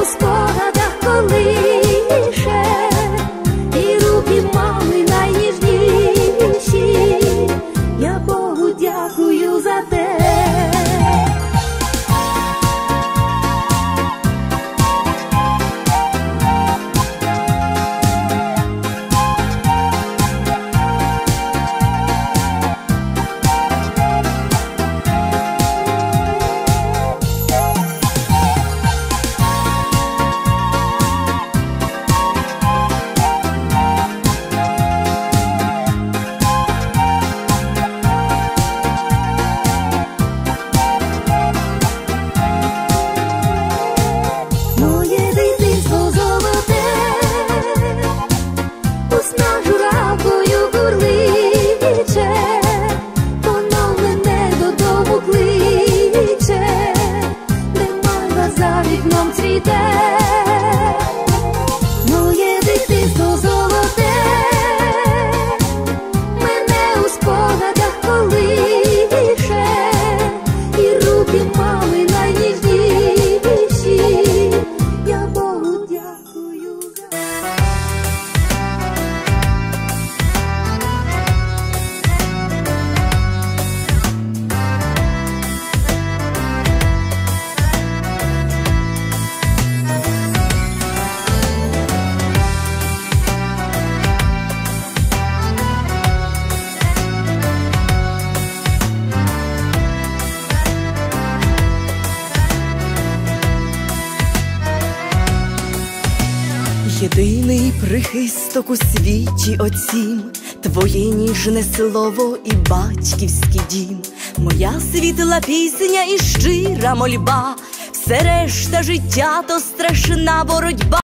у спогадах Єдиний прихисток у світі оцім, твоє ніжне слово і батьківський дім, моя світла пісня і щира мольба, все решта життя то страшна боротьба.